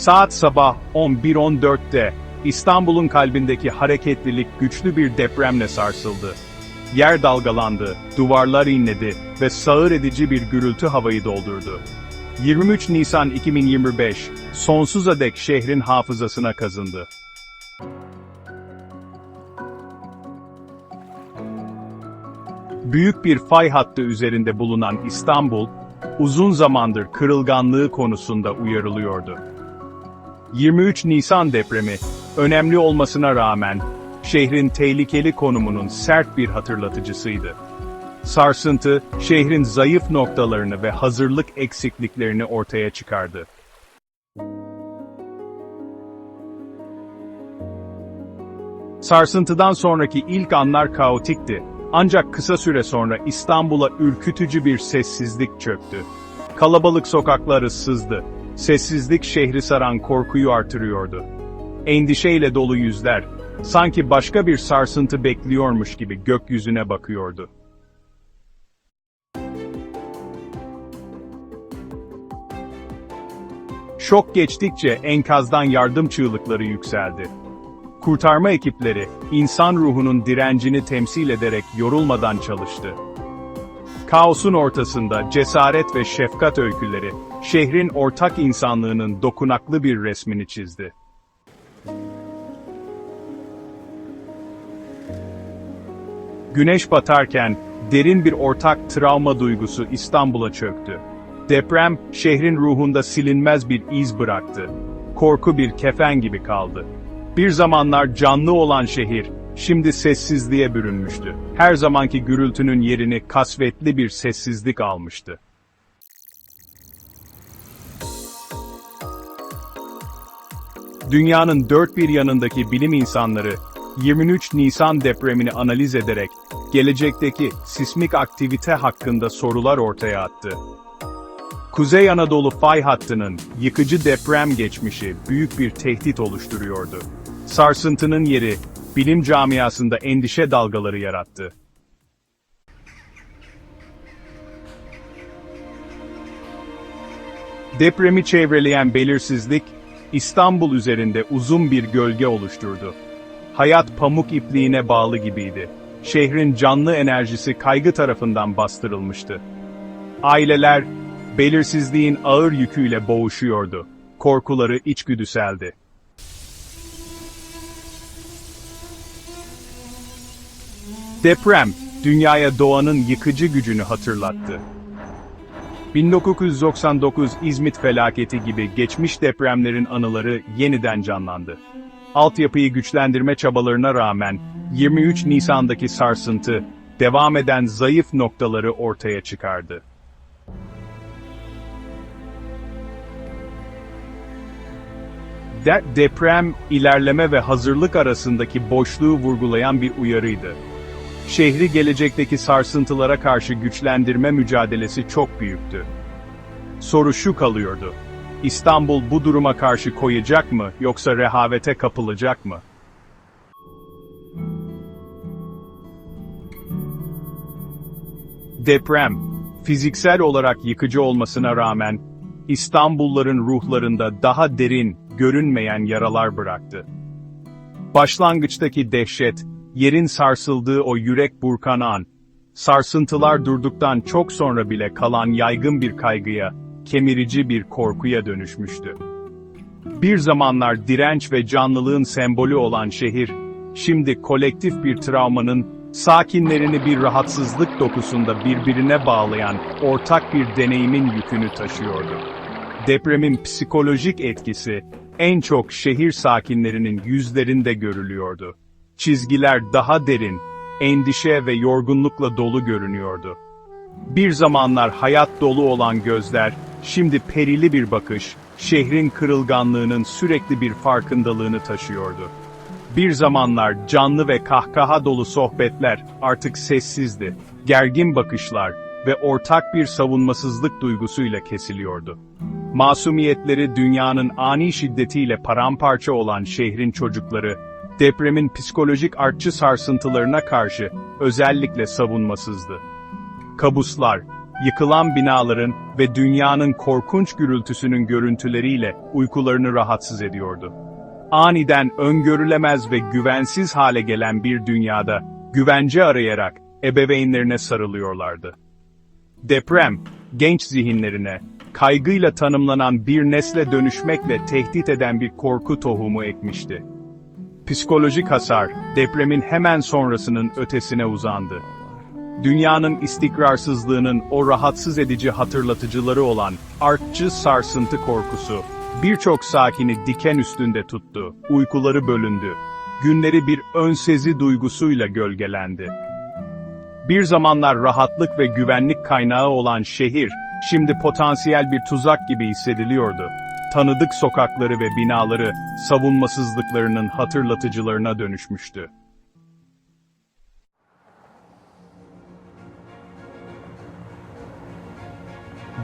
Saat sabah 11.14'te İstanbul'un kalbindeki hareketlilik güçlü bir depremle sarsıldı. Yer dalgalandı, duvarlar inledi ve sağır edici bir gürültü havayı doldurdu. 23 Nisan 2025, sonsuza dek şehrin hafızasına kazındı. Büyük bir fay hattı üzerinde bulunan İstanbul, uzun zamandır kırılganlığı konusunda uyarılıyordu. 23 Nisan depremi, önemli olmasına rağmen, şehrin tehlikeli konumunun sert bir hatırlatıcısıydı. Sarsıntı, şehrin zayıf noktalarını ve hazırlık eksikliklerini ortaya çıkardı. Sarsıntıdan sonraki ilk anlar kaotikti. Ancak kısa süre sonra İstanbul'a ürkütücü bir sessizlik çöktü. Kalabalık sokaklar ıssızdı. Sessizlik şehri saran korkuyu artırıyordu. Endişeyle dolu yüzler, sanki başka bir sarsıntı bekliyormuş gibi gökyüzüne bakıyordu. Şok geçtikçe enkazdan yardım çığlıkları yükseldi. Kurtarma ekipleri, insan ruhunun direncini temsil ederek yorulmadan çalıştı. Kaosun ortasında cesaret ve şefkat öyküleri, şehrin ortak insanlığının dokunaklı bir resmini çizdi. Güneş batarken, derin bir ortak travma duygusu İstanbul'a çöktü. Deprem, şehrin ruhunda silinmez bir iz bıraktı. Korku bir kefen gibi kaldı. Bir zamanlar canlı olan şehir, şimdi sessizliğe bürünmüştü. Her zamanki gürültünün yerini kasvetli bir sessizlik almıştı. Dünyanın dört bir yanındaki bilim insanları, 23 Nisan depremini analiz ederek, gelecekteki sismik aktivite hakkında sorular ortaya attı. Kuzey Anadolu fay hattının yıkıcı deprem geçmişi büyük bir tehdit oluşturuyordu. Sarsıntının yeri, bilim camiasında endişe dalgaları yarattı. Depremi çevreleyen belirsizlik, İstanbul üzerinde uzun bir gölge oluşturdu. Hayat pamuk ipliğine bağlı gibiydi. Şehrin canlı enerjisi kaygı tarafından bastırılmıştı. Aileler, belirsizliğin ağır yüküyle boğuşuyordu. Korkuları içgüdüseldi. Deprem, dünyaya doğanın yıkıcı gücünü hatırlattı. 1999 İzmit felaketi gibi geçmiş depremlerin anıları yeniden canlandı. Altyapıyı güçlendirme çabalarına rağmen 23 Nisan'daki sarsıntı, devam eden zayıf noktaları ortaya çıkardı. De deprem, ilerleme ve hazırlık arasındaki boşluğu vurgulayan bir uyarıydı. Şehri gelecekteki sarsıntılara karşı güçlendirme mücadelesi çok büyüktü. Soru şu kalıyordu. İstanbul bu duruma karşı koyacak mı yoksa rehavete kapılacak mı? Deprem, fiziksel olarak yıkıcı olmasına rağmen, İstanbulluların ruhlarında daha derin, görünmeyen yaralar bıraktı. Başlangıçtaki dehşet, yerin sarsıldığı o yürek burkan an, sarsıntılar durduktan çok sonra bile kalan yaygın bir kaygıya, kemirici bir korkuya dönüşmüştü. Bir zamanlar direnç ve canlılığın sembolü olan şehir, şimdi kolektif bir travmanın, sakinlerini bir rahatsızlık dokusunda birbirine bağlayan ortak bir deneyimin yükünü taşıyordu. Depremin psikolojik etkisi, en çok şehir sakinlerinin yüzlerinde görülüyordu. Çizgiler daha derin, endişe ve yorgunlukla dolu görünüyordu. Bir zamanlar hayat dolu olan gözler, şimdi perili bir bakış, şehrin kırılganlığının sürekli bir farkındalığını taşıyordu. Bir zamanlar canlı ve kahkaha dolu sohbetler artık sessizdi, gergin bakışlar ve ortak bir savunmasızlık duygusuyla kesiliyordu. Masumiyetleri dünyanın ani şiddetiyle paramparça olan şehrin çocukları, depremin psikolojik artçı sarsıntılarına karşı özellikle savunmasızdı. Kabuslar, yıkılan binaların ve dünyanın korkunç gürültüsünün görüntüleriyle uykularını rahatsız ediyordu. Aniden öngörülemez ve güvensiz hale gelen bir dünyada güvence arayarak ebeveynlerine sarılıyorlardı. Deprem, genç zihinlerine, kaygıyla tanımlanan bir nesle dönüşmekle tehdit eden bir korku tohumu ekmişti. Psikolojik hasar, depremin hemen sonrasının ötesine uzandı. Dünyanın istikrarsızlığının o rahatsız edici hatırlatıcıları olan artçı sarsıntı korkusu, birçok sakini diken üstünde tuttu, uykuları bölündü, günleri bir önsezi duygusuyla gölgelendi. Bir zamanlar rahatlık ve güvenlik kaynağı olan şehir, şimdi potansiyel bir tuzak gibi hissediliyordu. Tanıdık sokakları ve binaları, savunmasızlıklarının hatırlatıcılarına dönüşmüştü.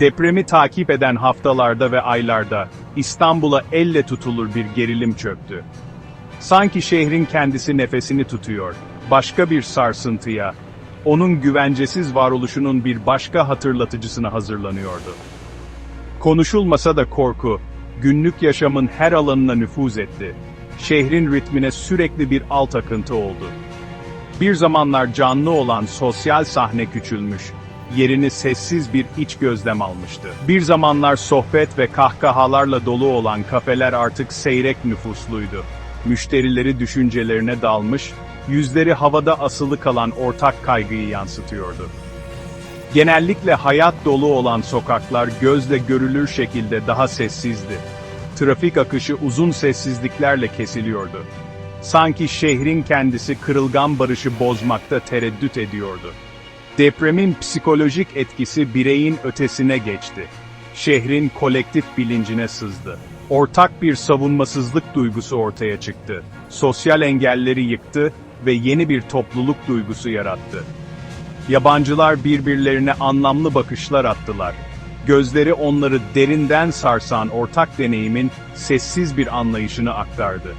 Depremi takip eden haftalarda ve aylarda, İstanbul'a elle tutulur bir gerilim çöktü. Sanki şehrin kendisi nefesini tutuyor, başka bir sarsıntıya, onun güvencesiz varoluşunun bir başka hatırlatıcısına hazırlanıyordu. Konuşulmasa da korku, günlük yaşamın her alanına nüfuz etti. Şehrin ritmine sürekli bir alt akıntı oldu. Bir zamanlar canlı olan sosyal sahne küçülmüş, yerini sessiz bir iç gözlem almıştı. Bir zamanlar sohbet ve kahkahalarla dolu olan kafeler artık seyrek nüfusluydu. Müşterileri düşüncelerine dalmış, yüzleri havada asılı kalan ortak kaygıyı yansıtıyordu. Genellikle hayat dolu olan sokaklar gözle görülür şekilde daha sessizdi. Trafik akışı uzun sessizliklerle kesiliyordu. Sanki şehrin kendisi kırılgan barışı bozmakta tereddüt ediyordu. Depremin psikolojik etkisi bireyin ötesine geçti. Şehrin kolektif bilincine sızdı. Ortak bir savunmasızlık duygusu ortaya çıktı. Sosyal engelleri yıktı ve yeni bir topluluk duygusu yarattı. Yabancılar birbirlerine anlamlı bakışlar attılar. Gözleri onları derinden sarsan ortak deneyimin sessiz bir anlayışını aktardı.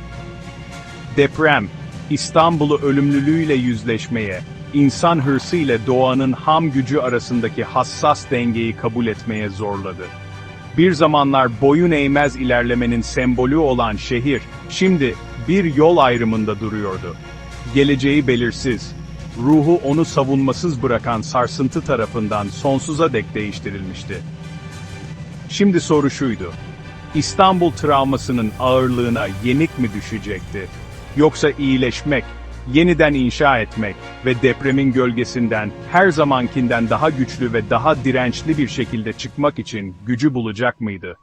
Deprem, İstanbul'u ölümlülüğüyle yüzleşmeye, insan hırsı ile doğanın ham gücü arasındaki hassas dengeyi kabul etmeye zorladı. Bir zamanlar boyun eğmez ilerlemenin sembolü olan şehir, şimdi bir yol ayrımında duruyordu. Geleceği belirsiz, ruhu onu savunmasız bırakan sarsıntı tarafından sonsuza dek değiştirilmişti. Şimdi soru şuydu. İstanbul travmasının ağırlığına yenik mi düşecekti? Yoksa iyileşmek, yeniden inşa etmek ve depremin gölgesinden her zamankinden daha güçlü ve daha dirençli bir şekilde çıkmak için gücü bulacak mıydı?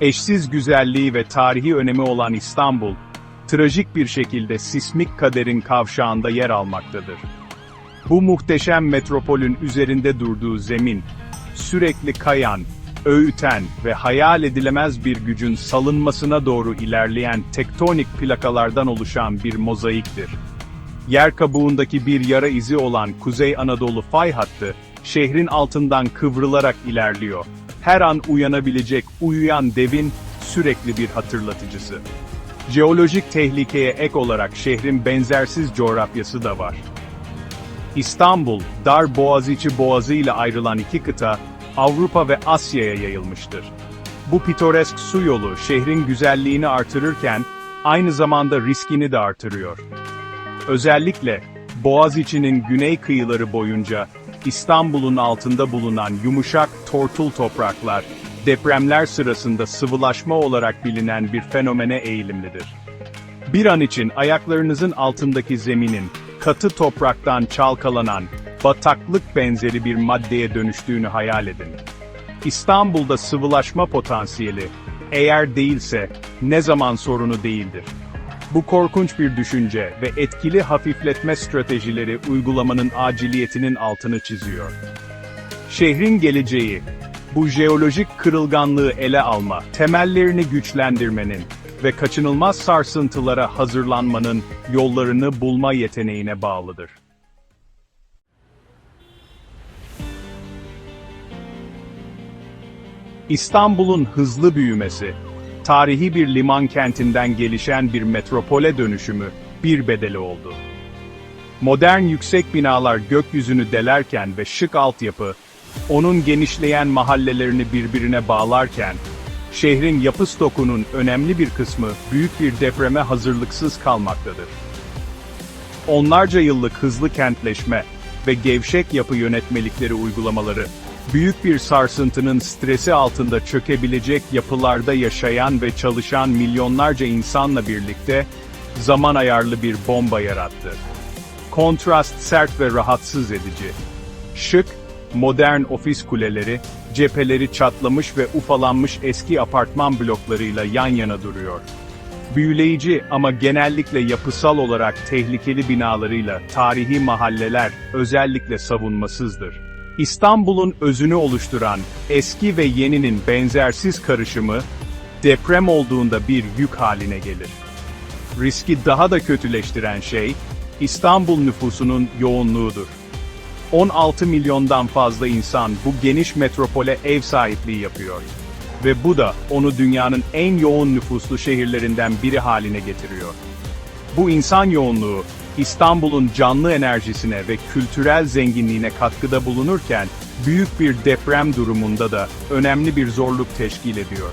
Eşsiz güzelliği ve tarihi önemi olan İstanbul, trajik bir şekilde sismik kaderin kavşağında yer almaktadır. Bu muhteşem metropolün üzerinde durduğu zemin, sürekli kayan, öğüten ve hayal edilemez bir gücün salınmasına doğru ilerleyen tektonik plakalardan oluşan bir mozaiktir. Yer kabuğundaki bir yara izi olan Kuzey Anadolu fay hattı, şehrin altından kıvrılarak ilerliyor. Her an uyanabilecek uyuyan devin sürekli bir hatırlatıcısı. Jeolojik tehlikeye ek olarak şehrin benzersiz coğrafyası da var. İstanbul, dar Boğaziçi Boğazı ile ayrılan iki kıta, Avrupa ve Asya'ya yayılmıştır. Bu pitoresk su yolu şehrin güzelliğini artırırken, aynı zamanda riskini de artırıyor. Özellikle, Boğaziçi'nin güney kıyıları boyunca, İstanbul'un altında bulunan yumuşak tortul topraklar, depremler sırasında sıvılaşma olarak bilinen bir fenomene eğilimlidir. Bir an için ayaklarınızın altındaki zeminin, katı topraktan çalkalanan, bataklık benzeri bir maddeye dönüştüğünü hayal edin. İstanbul'da sıvılaşma potansiyeli, eğer değilse, ne zaman sorunu değildir. Bu korkunç bir düşünce ve etkili hafifletme stratejileri uygulamanın aciliyetinin altını çiziyor. Şehrin geleceği, bu jeolojik kırılganlığı ele alma, temellerini güçlendirmenin ve kaçınılmaz sarsıntılara hazırlanmanın yollarını bulma yeteneğine bağlıdır. İstanbul'un hızlı büyümesi, tarihi bir liman kentinden gelişen bir metropole dönüşümü bir bedeli oldu. Modern yüksek binalar gökyüzünü delerken ve şık altyapı, onun genişleyen mahallelerini birbirine bağlarken, şehrin yapı stokunun önemli bir kısmı büyük bir depreme hazırlıksız kalmaktadır. Onlarca yıllık hızlı kentleşme ve gevşek yapı yönetmelikleri uygulamaları, büyük bir sarsıntının stresi altında çökebilecek yapılarda yaşayan ve çalışan milyonlarca insanla birlikte, zaman ayarlı bir bomba yarattı. Kontrast sert ve rahatsız edici. Şık, modern ofis kuleleri, cepheleri çatlamış ve ufalanmış eski apartman bloklarıyla yan yana duruyor. Büyüleyici ama genellikle yapısal olarak tehlikeli binalarıyla tarihi mahalleler özellikle savunmasızdır. İstanbul'un özünü oluşturan eski ve yeninin benzersiz karışımı, deprem olduğunda bir yük haline gelir. Riski daha da kötüleştiren şey, İstanbul nüfusunun yoğunluğudur. 16 milyondan fazla insan bu geniş metropole ev sahipliği yapıyor. Ve bu da onu dünyanın en yoğun nüfuslu şehirlerinden biri haline getiriyor. Bu insan yoğunluğu, İstanbul'un canlı enerjisine ve kültürel zenginliğine katkıda bulunurken, büyük bir deprem durumunda da önemli bir zorluk teşkil ediyor.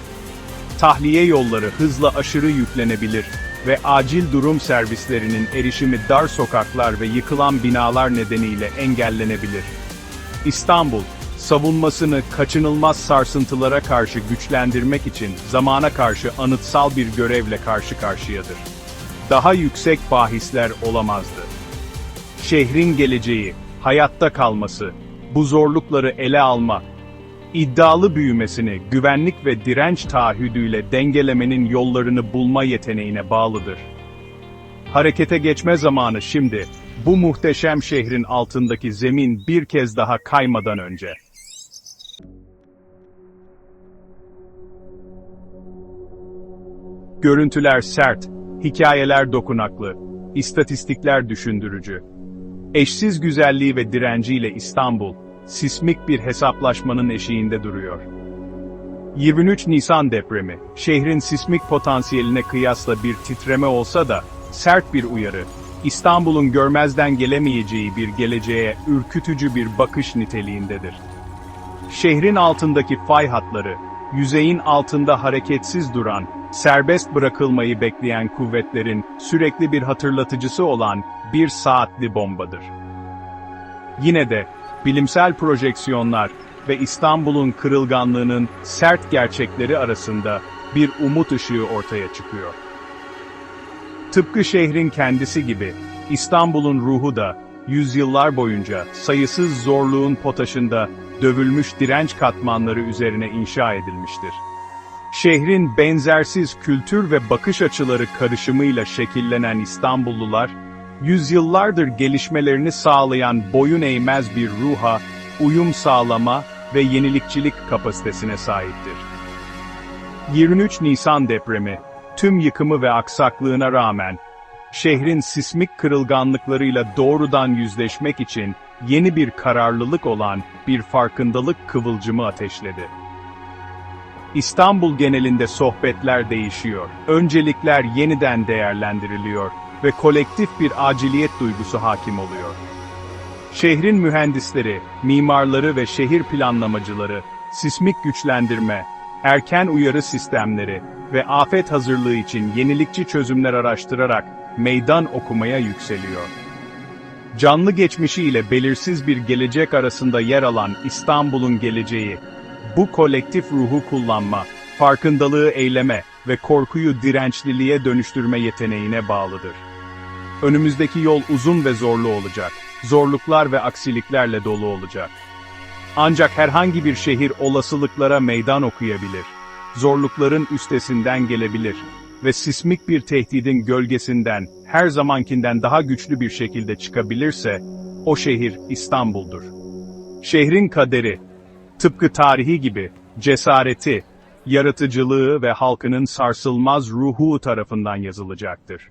Tahliye yolları hızla aşırı yüklenebilir ve acil durum servislerinin erişimi dar sokaklar ve yıkılan binalar nedeniyle engellenebilir. İstanbul, savunmasını kaçınılmaz sarsıntılara karşı güçlendirmek için zamana karşı anıtsal bir görevle karşı karşıyadır. Daha yüksek bahisler olamazdı. Şehrin geleceği, hayatta kalması, bu zorlukları ele alma, iddialı büyümesini güvenlik ve direnç taahhüdüyle dengelemenin yollarını bulma yeteneğine bağlıdır. Harekete geçme zamanı şimdi, bu muhteşem şehrin altındaki zemin bir kez daha kaymadan önce. Görüntüler sert, hikayeler dokunaklı, istatistikler düşündürücü. Eşsiz güzelliği ve direnciyle İstanbul, sismik bir hesaplaşmanın eşiğinde duruyor. 23 Nisan depremi, şehrin sismik potansiyeline kıyasla bir titreme olsa da, sert bir uyarı, İstanbul'un görmezden gelemeyeceği bir geleceğe ürkütücü bir bakış niteliğindedir. Şehrin altındaki fay hatları, yüzeyin altında hareketsiz duran, serbest bırakılmayı bekleyen kuvvetlerin sürekli bir hatırlatıcısı olan bir saatli bombadır. Yine de, bilimsel projeksiyonlar ve İstanbul'un kırılganlığının sert gerçekleri arasında bir umut ışığı ortaya çıkıyor. Tıpkı şehrin kendisi gibi, İstanbul'un ruhu da, yüzyıllar boyunca sayısız zorluğun potaşında dövülmüş direnç katmanları üzerine inşa edilmiştir. Şehrin benzersiz kültür ve bakış açıları karışımıyla şekillenen İstanbullular, yüzyıllardır gelişmelerini sağlayan boyun eğmez bir ruha, uyum sağlama ve yenilikçilik kapasitesine sahiptir. 23 Nisan depremi, tüm yıkımı ve aksaklığına rağmen, şehrin sismik kırılganlıklarıyla doğrudan yüzleşmek için yeni bir kararlılık olan bir farkındalık kıvılcımı ateşledi. İstanbul genelinde sohbetler değişiyor, öncelikler yeniden değerlendiriliyor ve kolektif bir aciliyet duygusu hakim oluyor. Şehrin mühendisleri, mimarları ve şehir planlamacıları, sismik güçlendirme, erken uyarı sistemleri ve afet hazırlığı için yenilikçi çözümler araştırarak meydan okumaya yükseliyor. Canlı geçmişi ile belirsiz bir gelecek arasında yer alan İstanbul'un geleceği, bu kolektif ruhu kullanma, farkındalığı eyleme ve korkuyu dirençliliğe dönüştürme yeteneğine bağlıdır. Önümüzdeki yol uzun ve zorlu olacak. Zorluklar ve aksiliklerle dolu olacak. Ancak herhangi bir şehir olasılıklara meydan okuyabilir. Zorlukların üstesinden gelebilir ve sismik bir tehdidin gölgesinden her zamankinden daha güçlü bir şekilde çıkabilirse o şehir İstanbul'dur. Şehrin kaderi tıpkı tarihi gibi cesareti, yaratıcılığı ve halkının sarsılmaz ruhu tarafından yazılacaktır.